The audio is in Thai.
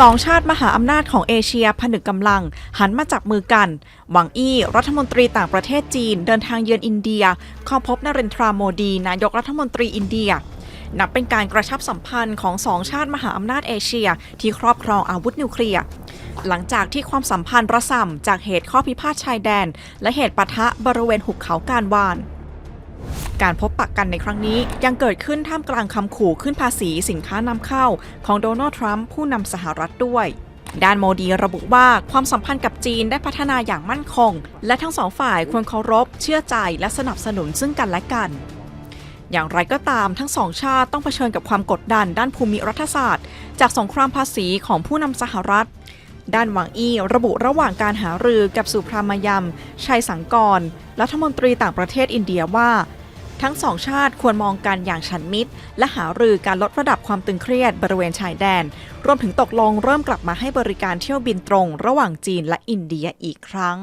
สองชาติมหาอำนาจของเอเชียผนึกกำลัง หันมาจับมือกัน หวังอี้รัฐมนตรีต่างประเทศจีน เดินทางเยือนอินเดียเข้าพบนเรนทราโมดี นายกรัฐมนตรีอินเดีย นับเป็นการกระชับสัมพันธ์ของสองชาติมหาอำนาจเอเชีย ที่ครอบครองอาวุธนิวเคลียร์หลังจากที่ความสัมพันธ์ระส่ำจากเหตุข้อพิพาทชายแดน และเหตุปะทะบริเวณหุบเขาการวาน การพบปะกกันในครั้งนี้ยังเกิดขึ้นท่ามกลางคำขู่ขึ้นภาษีสินค้านำเข้าของโดนัลด์ทรัมป์ผู้นำสหรัฐด้วยด้านโมดีระบุว่าความสัมพันธ์กับจีนได้พัฒนาอย่างมั่นคง และทั้งสองฝ่ายควรเคารพ เชื่อใจและสนับสนุนซึ่งกันและกัน อย่างไรก็ตามทั้งสองชาติต้องเผชิญกับความกดดันด้านภูมิรัฐศาสตร์ จากสงครามภาษีของผู้นำสหรัฐ ด้านหวังอี้ระบุระหว่างการหารือกับสุพรามยัมชัยสังกร รัฐมนตรีต่างประเทศอินเดียว่า ทั้งสองชาติควรมองกันอย่างฉันมิตร และหารือการลดระดับความตึงเครียดบริเวณชายแดน รวมถึงตกลงเริ่มกลับมาให้บริการเที่ยวบินตรง ระหว่างจีนและอินเดียอีกครั้ง